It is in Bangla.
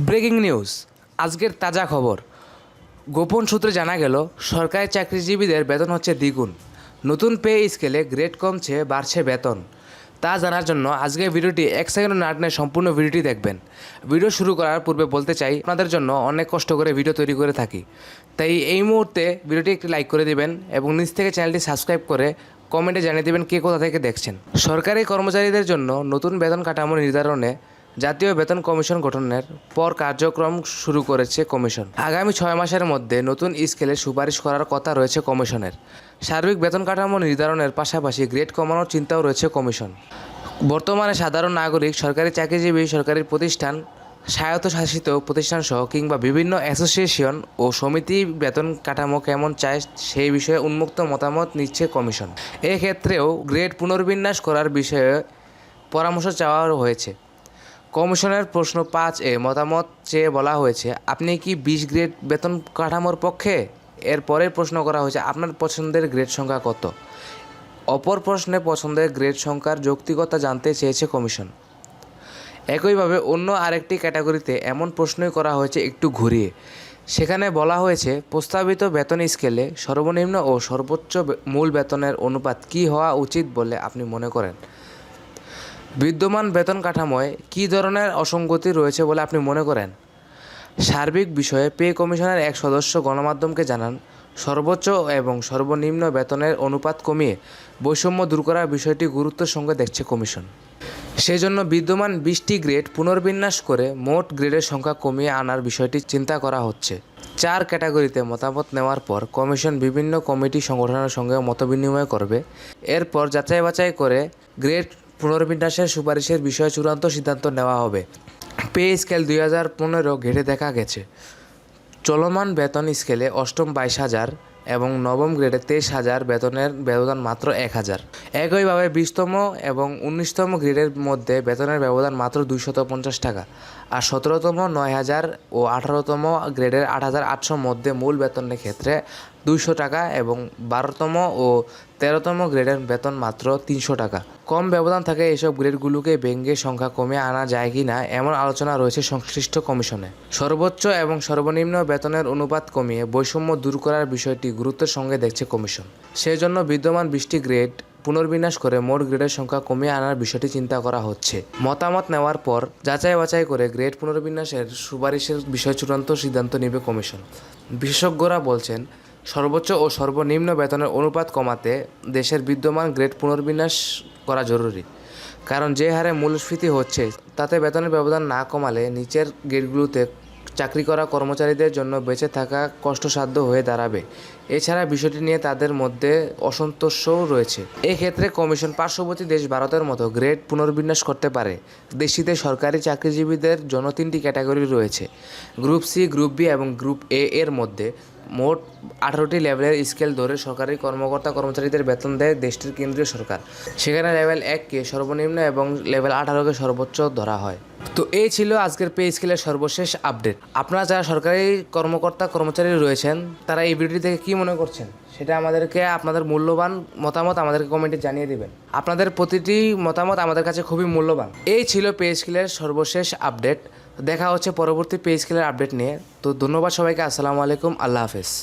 ব্রেকিং নিউজ, আজকের তাজা খবর। গোপন সূত্রে জানা গেল, সরকারি চাকরিজীবীদের বেতন হচ্ছে দ্বিগুণ। নতুন পে স্কেলে গ্রেড কমছে, বাড়ছে বেতন। তা জানার জন্য আজকের ভিডিওটি এক সেকেন্ড না টেনে সম্পূর্ণ ভিডিওটি দেখবেন। ভিডিও শুরু করার পূর্বে বলতে চাই, আপনাদের জন্য অনেক কষ্ট করে ভিডিও তৈরি করে থাকি। তাই এই মুহূর্তে ভিডিওটি একটি লাইক করে দিবেন এবং নিচ থেকে চ্যানেলটি সাবস্ক্রাইব করে কমেন্টে জানিয়ে দেবেন কে কোথা থেকে দেখছেন। সরকারি কর্মচারীদের জন্য নতুন বেতন কাঠামো নির্ধারণে জাতীয় বেতন কমিশন গঠনের পর কার্যক্রম শুরু করেছে কমিশন। আগামী ছয় মাসের মধ্যে নতুন স্কেলে সুপারিশ করার কথা রয়েছে কমিশনের। সার্বিক বেতন কাঠামো নির্ধারণের পাশাপাশি গ্রেড কমানোর চিন্তাও রয়েছে কমিশন। বর্তমানে সাধারণ নাগরিক, সরকারি চাকরিজীবী, সরকারি প্রতিষ্ঠান, স্বায়ত্তশাসিত প্রতিষ্ঠানসহ কিংবা বিভিন্ন অ্যাসোসিয়েশন ও সমিতি বেতন কাঠামো কেমন চায় সেই বিষয়ে উন্মুক্ত মতামত নিচ্ছে কমিশন। এক্ষেত্রেও গ্রেড পুনর্বিন্যাস করার বিষয়ে পরামর্শ চাওয়া হয়েছে। কমিশনের প্রশ্ন পাঁচ এ মতামত চেয়ে বলা হয়েছে, আপনি কি বিশ গ্রেড বেতন কাঠামোর পক্ষে? এর পরের প্রশ্ন করা হয়েছে, আপনার পছন্দের গ্রেড সংখ্যা কত? অপর প্রশ্নে পছন্দের গ্রেড সংখ্যার যৌক্তিকতা জানতে চেয়েছে কমিশন। একইভাবে অন্য আরেকটি ক্যাটাগরিতে এমন প্রশ্নই করা হয়েছে একটু ঘুরিয়ে। সেখানে বলা হয়েছে, প্রস্তাবিত বেতন স্কেলে সর্বনিম্ন ও সর্বোচ্চ মূল বেতনের অনুপাত কী হওয়া উচিত বলে আপনি মনে করেন? বিদ্যমান বেতন কাঠামোয় কী ধরনের অসঙ্গতি রয়েছে বলে আপনি মনে করেন? সার্বিক বিষয়ে পে কমিশনের এক সদস্য গণমাধ্যমকে জানান, সর্বোচ্চ এবং সর্বনিম্ন বেতনের অনুপাত কমিয়ে বৈষম্য দূর করার বিষয়টি গুরুত্বের সঙ্গে দেখছে কমিশন। সেজন্য বিদ্যমান বিশটি গ্রেড পুনর্বিন্যাস করে মোট গ্রেডের সংখ্যা কমিয়ে আনার বিষয়টি চিন্তা করা হচ্ছে। চার ক্যাটাগরিতে মতামত নেওয়ার পর কমিশন বিভিন্ন কমিটি সংগঠনের সঙ্গে মতবিনিময় করবে। এরপর যাচাই বাছাই করে গ্রেড পুনর্বিন্যাসের সুপারিশের বিষয়ে চূড়ান্ত সিদ্ধান্ত নেওয়া হবে। পে স্কেল দুই হাজার পনেরো ঘেটে দেখা গেছে। চলমান বেতন স্কেলে অষ্টম বাইশ হাজার এবং নবম গ্রেডে তেইশ হাজার বেতনের ব্যবধান মাত্র এক হাজার। একইভাবে বিশতম এবং উনিশতম গ্রেডের মধ্যে বেতনের ব্যবধান মাত্র দুইশত পঞ্চাশ টাকা আর সতেরোতম নয় হাজার ও আঠারোতম গ্রেডের আট হাজার আটশোর মধ্যে মূল বেতনের ক্ষেত্রে দুইশো টাকা এবং বারোতম ও তেরোতম গ্রেডের বেতন মাত্র তিনশো টাকা। কম ব্যবধান থাকে এসব গ্রেডগুলোকে ব্যঙ্গের সংখ্যা কমে আনা যায় কি না, এমন আলোচনা রয়েছে সংশ্লিষ্ট কমিশনে। সর্বোচ্চ এবং সর্বনিম্ন বেতনের অনুপাত কমিয়ে বৈষম্য দূর করার বিষয়টি গুরুত্বের সঙ্গে দেখছে কমিশন। সেজন্য বিদ্যমান বিশটি গ্রেড পুনর্বিন্যাস করে মোট গ্রেডের সংখ্যা কমিয়ে আনার বিষয়টি চিন্তা করা হচ্ছে। মতামত নেওয়ার পর যাচাই বাছাই করে গ্রেড পুনর্বিন্যাসের সুপারিশের বিষয় চূড়ান্ত সিদ্ধান্ত নেবে কমিশন। বিশেষজ্ঞরা বলছেন সর্বোচ্চ ও সর্বনিম্ন বেতনের অনুপাত কমাতে দেশের বিদ্যমান গ্রেড পুনর্বিন্যাস করা জরুরি। কারণ যে হারে মূল্যস্ফীতি হচ্ছে, তাতে বেতনের ব্যবধান না কমালে নিচের গ্রেডগুলোতে চাকরি করা কর্মচারীদের জন্য বেঁচে থাকা কষ্টসাধ্য হয়ে দাঁড়াবে। এছাড়া বিষয়টি নিয়ে তাদের মধ্যে অসন্তোষও রয়েছে। এক্ষেত্রে কমিশন পার্শ্ববর্তী দেশ ভারতের মতো গ্রেড পুনর্বিন্যাস করতে পারে। দেশটিতে সরকারি চাকরিজীবীদের জন্য তিনটি ক্যাটাগরি রয়েছে। গ্রুপ সি, গ্রুপ বি এবং গ্রুপ এ এর মধ্যে মোট আঠারোটি লেভেলের স্কেল ধরে সরকারি কর্মকর্তা কর্মচারীদের বেতন দেয় দেশটির কেন্দ্রীয় সরকার। সেখানে লেভেল এককে সর্বনিম্ন এবং লেভেল আঠারোকে সর্বোচ্চ ধরা হয়। তো এই ছিল আজকের পে স্কেলের সর্বশেষ আপডেট। আপনারা যারা সরকারি কর্মকর্তা, কর্মচারী রয়েছেন, তারা এই ভিডিওটি থেকে কী মনে করছেন? সেটা আমাদেরকে আপনাদের মূল্যবান মতামত আমাদেরকে কমেন্টে জানিয়ে দেবেন। আপনাদের প্রতিটি মতামত আমাদের কাছে খুবই মূল্যবান। এই ছিল পে স্কেলের সর্বশেষ আপডেট। দেখা হচ্ছে পরবর্তী পে স্কেলের আপডেট নিয়ে। তো ধন্যবাদ সবাইকে। আসসালামু আলাইকুম। আল্লাহ হাফেজ।